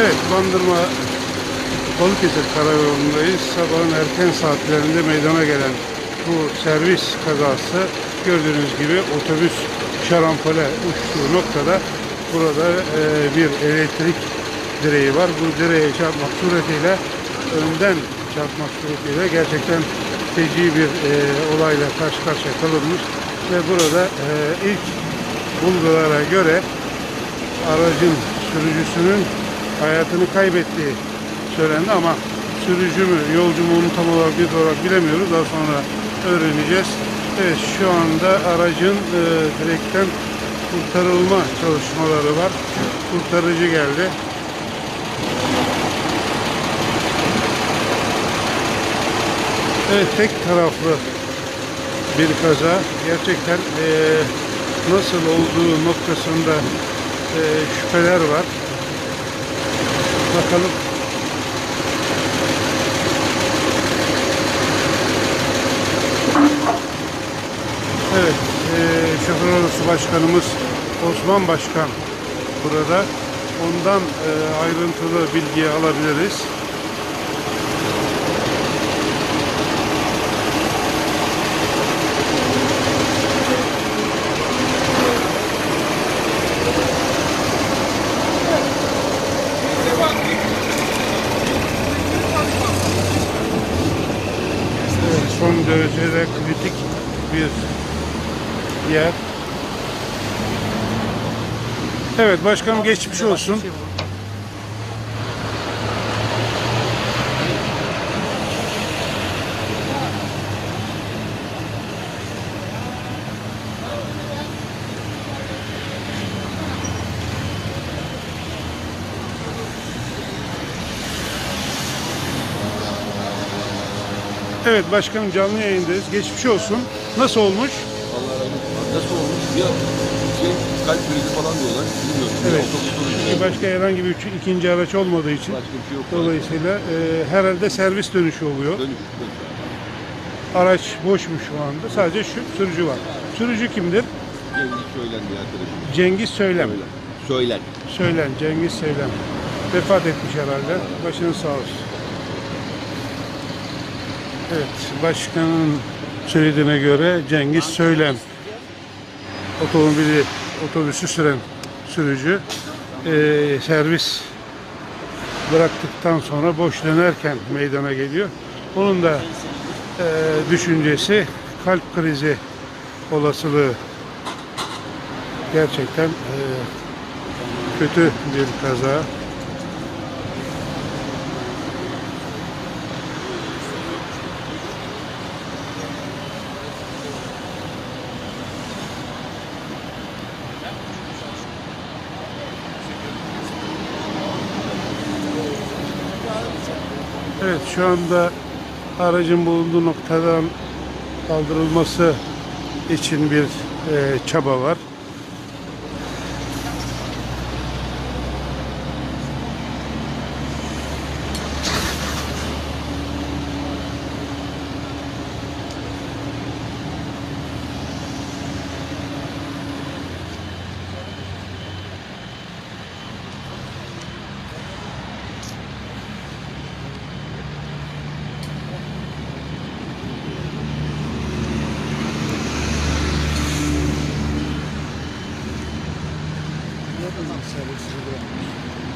Evet, Bandırma Balıkesir Karayolu'ndayız. Sabahın erken saatlerinde meydana gelen bu servis kazası gördüğünüz gibi otobüs şarampole uçtuğu noktada burada e, bir elektrik direği var. Bu direğe çarpmak suretiyle önden çarpmak suretiyle gerçekten feci bir e, olayla karşı karşıya kalınmış ve burada e, ilk bulgulara göre aracın sürücüsünün hayatını kaybettiği söylendi ama sürücü mü yolcu mu onu tam olarak bir olarak bilemiyoruz. Daha sonra öğreneceğiz. Evet şu anda aracın e, direkten kurtarılma çalışmaları var. Kurtarıcı geldi. Evet tek taraflı bir kaza. Gerçekten e, nasıl olduğu noktasında e, şüpheler var. Bakalım. Evet, e, şoför odası başkanımız Osman Başkan burada. Ondan e, ayrıntılı bilgi alabiliriz. Evet, son derece de kritik bir yer. Evet başkanım geçmiş olsun. Evet başkanım canlı yayındayız. Geçmiş olsun. Nasıl olmuş? Allah razı olsun. Nasıl olmuş? Ya şey, kalp krizi falan diyorlar. Bilmiyorum. Evet. Çünkü başka herhangi bir üç- ikinci araç olmadığı için Başka bir şey yok. dolayısıyla e, herhalde servis dönüşü oluyor. Dönüş. dönüş. Araç boşmuş şu anda. Sadece şu sürücü var. Sürücü kimdir? Cengiz söylendi arkadaşım. Cengiz Söylem. Söylen. Söylen. Söylen, Cengiz Söylem. Vefat etmiş herhalde. Başınız sağ olsun. Evet, başkanın söylediğine göre Cengiz Söylem. Otomobili, otobüsü süren sürücü. Ee, servis bıraktıktan sonra boş dönerken meydana geliyor. Onun da e, düşüncesi kalp krizi olasılığı gerçekten e, kötü bir kaza. Evet şu anda aracın bulunduğu noktadan kaldırılması için bir e, çaba var. servisi bıraktı.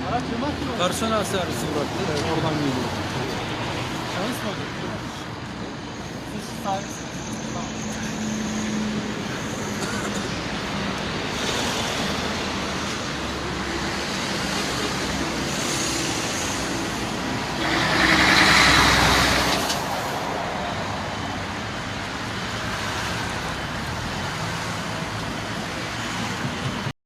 Araç yamaç mı? Karşına servisi bıraktı. Evet. Oradan geliyor. Çalışmadı. Siz servis. Tamam.